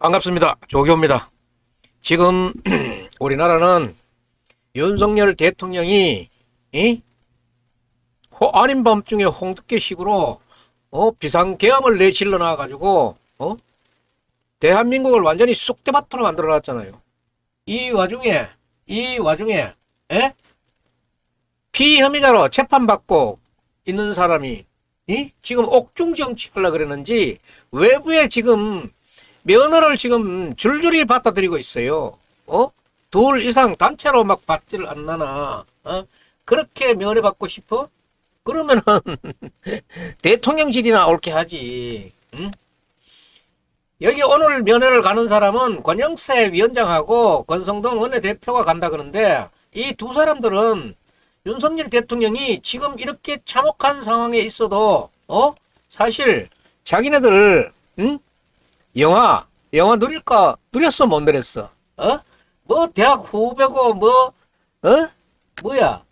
반갑습니다. 조교입니다. 지금 우리나라는 윤석열 대통령이 이? 호, 아닌 밤중에 홍두깨식으로 어, 비상계엄을 내질러 나와가지고 어? 대한민국을 완전히 쑥대밭으로 만들어 놨잖아요. 이 와중에 이 와중에 에? 피혐의자로 재판받고 있는 사람이 이? 지금 옥중 정치하려 그러는지 외부에 지금 면허를 지금 줄줄이 받아들이고 있어요. 어? 둘 이상 단체로 막 받지를 않나나. 어? 그렇게 면허 받고 싶어? 그러면은 대통령실이나 옳게 하지. 응? 여기 오늘 면회를 가는 사람은 권영세 위원장하고 권성동 원내대표가 간다 그러는데 이 두 사람들은 윤석열 대통령이 지금 이렇게 참혹한 상황에 있어도 어 사실 자기네들 응? 영화 영화 누릴까? 누렸어 못 누렸어? 어? 뭐 대학 후배고 뭐 어? 뭐야?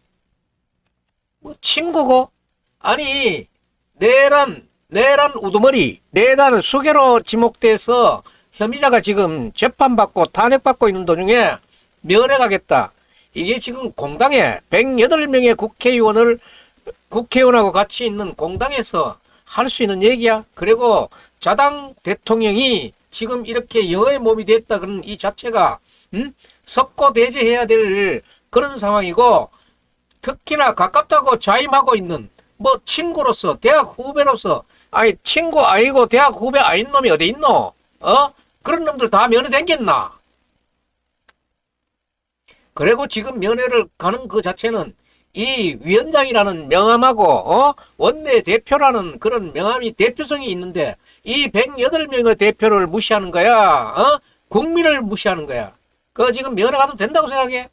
뭐 친구고? 아니 내란 내란 우두머리 내란 수개로 지목돼서 혐의자가 지금 재판받고 탄핵받고 있는 도중에 면회 가겠다. 이게 지금 공당에 108명의 국회의원을 국회의원하고 같이 있는 공당에서 할 수 있는 얘기야. 그리고 자당 대통령이 지금 이렇게 영의 몸이 됐다 그런 이 자체가 음? 석고 대제해야 될 그런 상황이고 특히나 가깝다고 자임하고 있는 뭐 친구로서 대학 후배로서 아니 친구 아니고 대학 후배 아닌 놈이 어디 있노? 어? 그런 놈들 다 면회 댕겼나? 그리고 지금 면회를 가는 그 자체는 이 위원장이라는 명함하고 어? 원내 대표라는 그런 명함이 대표성이 있는데 이 108명의 대표를 무시하는 거야. 어? 국민을 무시하는 거야. 그거 지금 면회 가도 된다고 생각해?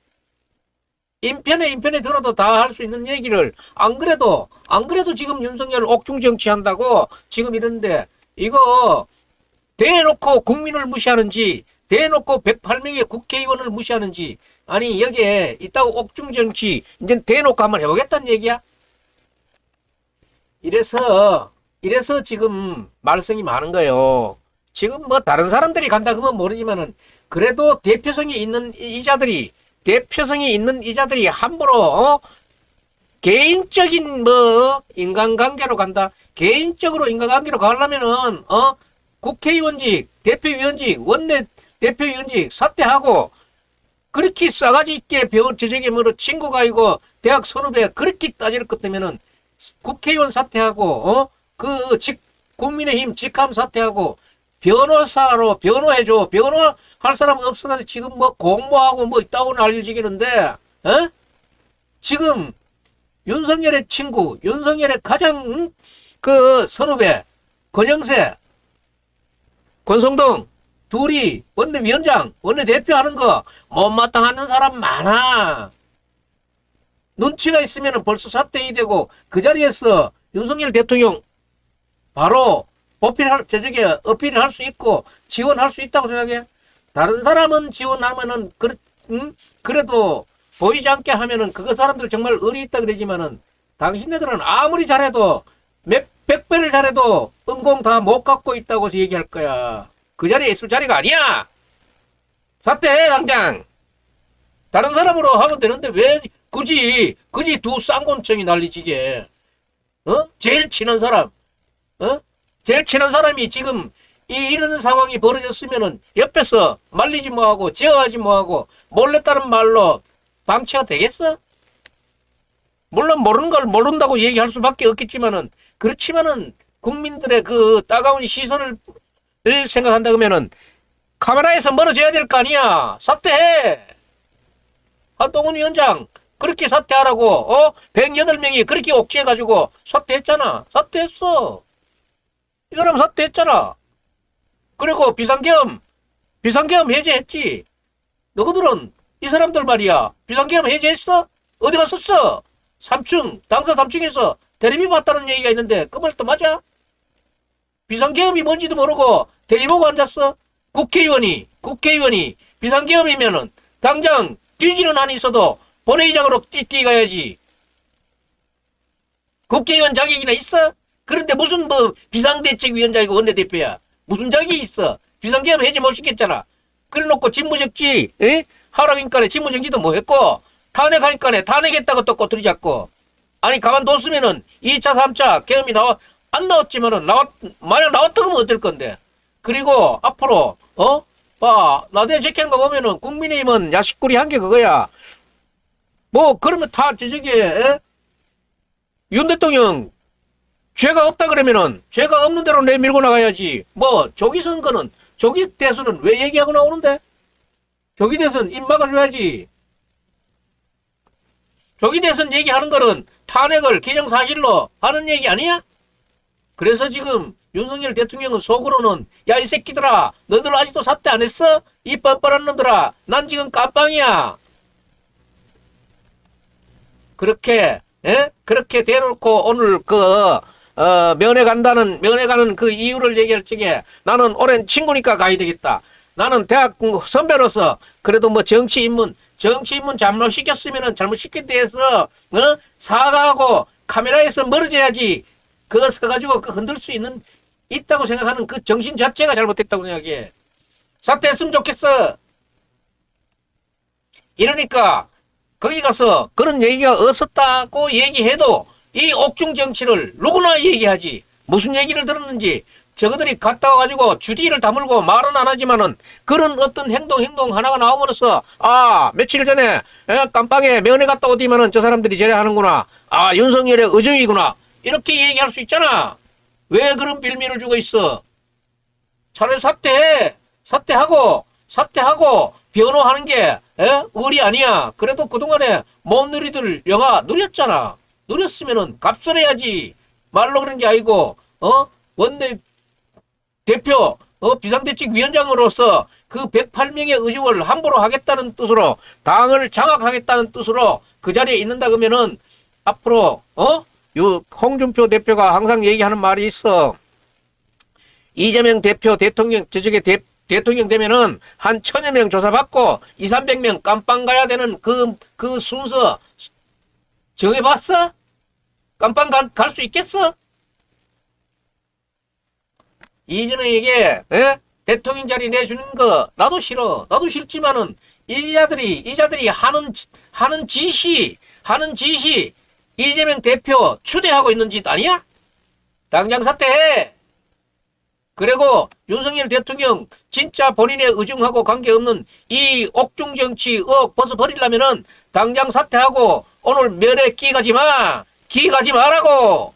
인편에 인편에 들어도 다 할 수 있는 얘기를 안 그래도 안 그래도 지금 윤석열 옥중 정치한다고 지금 이러는데 이거 대놓고 국민을 무시하는지 대놓고 108명의 국회의원을 무시하는지 아니 여기에 있다고 옥중 정치 이제 대놓고 한번 해보겠다는 얘기야. 이래서 이래서 지금 말썽이 많은 거예요. 지금 뭐 다른 사람들이 간다 그러면 모르지만은 그래도 대표성이 있는 이- 이자들이 대표성이 있는 이자들이 함부로 어? 개인적인 뭐 인간관계로 간다. 개인적으로 인간관계로 가려면은 어 국회의원직, 대표위원직, 원내 대표위원직 사퇴하고 그렇게 싸가지 있게 배운 저녁에 뭐로 친구가 아니고 대학 선후배 그렇게 따질 것 같으면은 국회의원 사퇴하고 어 그 직 국민의힘 직함 사퇴하고 변호사로 변호해줘. 변호할 사람 없어서 지금 뭐 공모하고 뭐 있다고 난리지기는데 어? 지금 윤석열의 친구 윤석열의 가장 응? 그 선후배 권영세 권성동 둘이 원내위원장, 원내대표 하는 거 못마땅하는 사람 많아. 눈치가 있으면 벌써 사퇴이 되고 그 자리에서 윤석열 대통령 바로 보필할, 저쪽에 어필을 할 수 있고 지원할 수 있다고 생각해. 다른 사람은 지원하면은, 그, 음? 그래도 보이지 않게 하면은 그거 사람들 정말 의리 있다 그러지만은 당신네들은 아무리 잘해도 몇, 백 배를 잘해도 은공 다 못 갖고 있다고 얘기할 거야. 그 자리에 있을 자리가 아니야. 사퇴해 당장. 다른 사람으로 하면 되는데 왜 굳이 굳이 두 쌍곤청이 난리지게. 어? 제일 친한 사람. 어? 제일 친한 사람이 지금 이 이런 상황이 벌어졌으면은 옆에서 말리지 뭐하고 제어하지 뭐하고 몰래 따른 말로 방치가 되겠어? 물론 모르는 걸 모른다고 얘기할 수밖에 없겠지만은 그렇지만은 국민들의 그 따가운 시선을 을 생각한다 그러면은 카메라에서 멀어져야 될 거 아니야. 사퇴해. 한동훈 위원장 그렇게 사퇴하라고 어? 108명이 그렇게 옥죄해 가지고 사퇴했잖아. 사퇴했어. 이 사람 사퇴했잖아. 그리고 비상계엄 비상계엄 해제했지. 너희들은 이 사람들 말이야. 비상계엄 해제했어? 어디 갔었어? 3층 당사 3층에서 대리비 봤다는 얘기가 있는데 그 말도 맞아? 비상계엄이 뭔지도 모르고 대리보고 앉았어. 국회의원이 국회의원이 비상계엄이면은 당장 뒤지는 한이 있어도 본회의장으로 뛰뛰 가야지. 국회의원 자격이나 있어? 그런데 무슨 뭐 비상대책위원장이고 원내대표야. 무슨 자격이 있어? 비상계엄 해제 못 시켰잖아. 그래 놓고 직무정지, 에? 하라니까 직무정지도 뭐 했고, 탄핵하니까 탄핵했다고 또 꼬투리 잡고. 아니, 가만뒀으면은 2차, 3차 계엄이 나와, 안 나왔지만은, 나왔, 만약 나왔다 그러면 어떨 건데. 그리고 앞으로, 어? 봐, 제키는 거 보면은 국민의힘은 야식거리 한 게 그거야. 뭐, 그러면 다 저저기, 에? 윤 대통령 죄가 없다 그러면은 죄가 없는 대로 내밀고 나가야지. 뭐 조기 선거는 조기 대선은 왜 얘기하고 나오는데? 조기 대선 입 막아줘야지. 조기 대선 얘기하는 거는 탄핵을 기정사실로 하는 얘기 아니야? 그래서 지금 윤석열 대통령은 속으로는 야 이 새끼들아 너들 아직도 사퇴 안 했어? 이 뻔뻔한 놈들아 난 지금 깜빵이야. 그렇게 예? 그렇게 대놓고 오늘 그 어, 면회 간다는 면회 가는 그 이유를 얘기할 적에 나는 오랜 친구니까 가야 되겠다. 나는 대학 선배로서 그래도 뭐 정치 입문 정치 입문 잘못 시켰으면은 잘못 시킨 데에서 어? 사과하고 카메라에서 멀어져야지 그거 서가지고 그 흔들 수 있는 있다고 생각하는 그 정신 자체가 잘못됐다고 생각해. 사퇴했으면 좋겠어. 이러니까 거기 가서 그런 얘기가 없었다고 얘기해도 이 옥중 정치를 누구나 얘기하지. 무슨 얘기를 들었는지 저거들이 갔다 와가지고 주디를 다물고 말은 안 하지만은 그런 어떤 행동 행동 하나가 나옴으로써 아 며칠 전에 에, 깜빵에 면회 갔다 오디면은 저 사람들이 저래 하는구나. 아 윤석열의 의정이구나. 이렇게 얘기할 수 있잖아. 왜 그런 빌미를 주고 있어? 차라리 사퇴해. 사퇴하고, 사퇴하고, 변호하는 게, 에? 의리 아니야. 그래도 그동안에 못 누리들 영화 누렸잖아. 누렸으면은 값을 해야지. 말로 그런 게 아니고, 어? 원내 대표, 어? 비상대책 위원장으로서 그 108명의 의중을 함부로 하겠다는 뜻으로, 당을 장악하겠다는 뜻으로 그 자리에 있는다 그러면은 앞으로, 어? 요 홍준표 대표가 항상 얘기하는 말이 있어. 이재명 대표 대통령 저쪽에 대, 대통령 되면은 한 천여 명 조사받고 2, 300명 깜빵 가야 되는 그, 그 순서 정해봤어? 깜빵 갈 수 있겠어? 이재명에게 에? 대통령 자리 내주는 거 나도 싫어. 나도 싫지만은 이자들이 이자들이 하는 지- 하는 지시 하는 지시 이재명 대표 추대하고 있는 짓 아니야? 당장 사퇴해. 그리고 윤석열 대통령 진짜 본인의 의중하고 관계없는 이 옥중 정치 의혹 벗어버리려면은 당장 사퇴하고 오늘 면회 끼 가지 마. 끼 가지 마라고.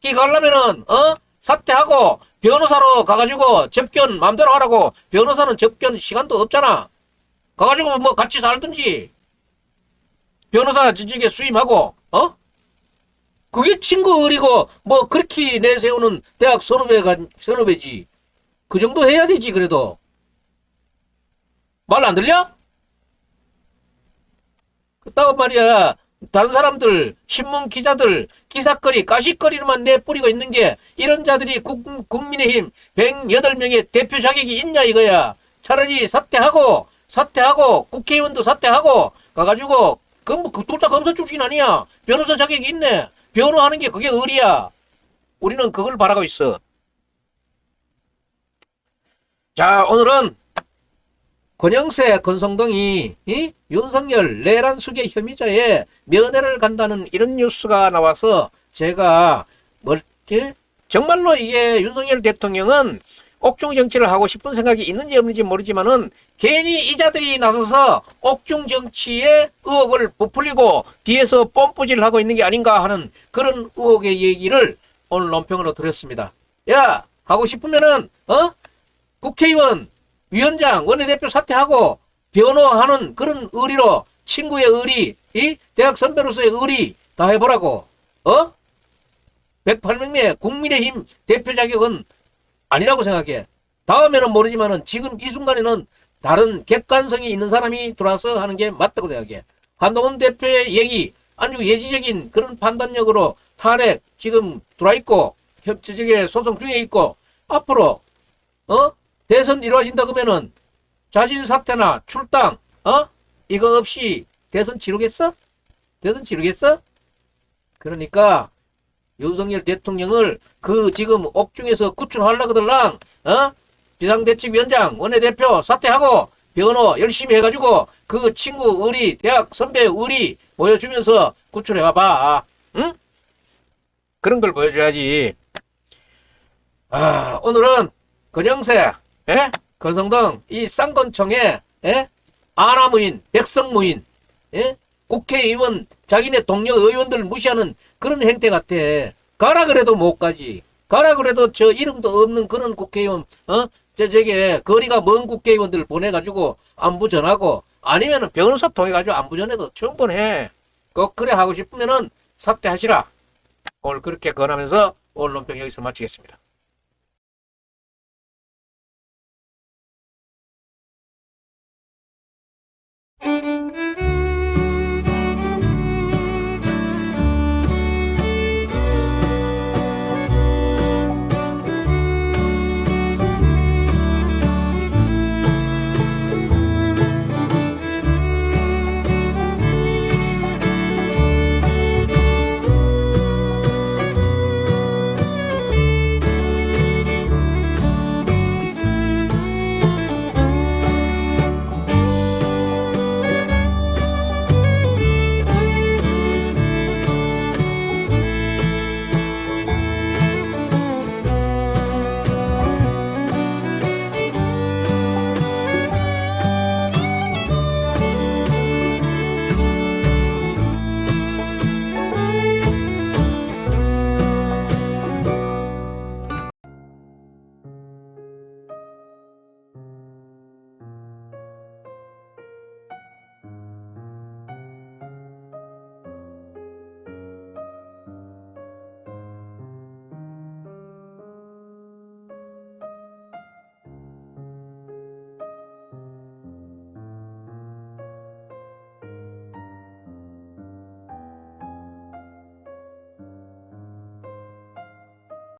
끼 가려면은 어? 사퇴하고 변호사로 가가지고 접견 마음대로 하라고. 변호사는 접견 시간도 없잖아. 가가지고 뭐 같이 살든지. 변호사 저쪽에 수임하고 어? 그게 친구 의리고 뭐 그렇게 내세우는 대학 선후배가 선후배지. 그 정도 해야 되지 그래도. 말 안 들려? 그따고 말이야. 다른 사람들 신문 기자들 기사거리 가시거리로만 내뿌리고 있는 게 이런 자들이 국, 국민의힘 108명의 대표 자격이 있냐 이거야. 차라리 사퇴하고 사퇴하고 국회의원도 사퇴하고 가가지고 그둘다 검사 출신 아니야. 변호사 자격이 있네. 변호하는 게 그게 의리야. 우리는 그걸 바라고 있어. 자, 오늘은 권영세, 권성동이 이? 윤석열 내란 수계 혐의자에 면회를 간다는 이런 뉴스가 나와서 제가 뭘 예? 정말로 이게 윤석열 대통령은 옥중 정치를 하고 싶은 생각이 있는지 없는지 모르지만은 괜히 이자들이 나서서 옥중 정치의 의혹을 부풀리고 뒤에서 뽐뿌질 하고 있는 게 아닌가 하는 그런 의혹의 얘기를 오늘 논평으로 드렸습니다. 야 하고 싶으면은 어? 국회의원 위원장 원내대표 사퇴하고 변호하는 그런 의리로 친구의 의리 이? 대학 선배로서의 의리 다 해보라고 어? 108명의 국민의힘 대표 자격은 아니라고 생각해. 다음에는 모르지만은 지금 이 순간에는 다른 객관성이 있는 사람이 들어와서 하는 게 맞다고 생각해. 한동훈 대표의 얘기 아주 예지적인 그런 판단력으로 탄핵 지금 들어와 있고 협치적에 소송 중에 있고 앞으로 어 대선 이루어진다 그러면은 자진 사퇴나 출당 어 이거 없이 대선 치르겠어? 대선 치르겠어? 그러니까 윤석열 대통령을 그 지금 옥중에서 구출하려거들랑 어? 비상대책위원장, 원내대표 사퇴하고 변호 열심히 해가지고 그 친구 의리, 대학 선배 의리 보여주면서 구출해 와봐. 응? 그런 걸 보여줘야지. 아, 오늘은 건영세, 예? 건성동 이 쌍권청에 예? 아나무인, 백성무인, 예? 국회의원 자기네 동료 의원들 무시하는 그런 행태 같아. 가라 그래도 못 가지. 가라 그래도 저 이름도 없는 그런 국회의원, 어? 저 저게 거리가 먼 국회의원들 보내가지고 안부 전하고 아니면은 변호사 통해가지고 안부 전해도 충분해. 꼭 그래 하고 싶으면은 사퇴하시라. 오늘 그렇게 권하면서 오늘 논평 여기서 마치겠습니다.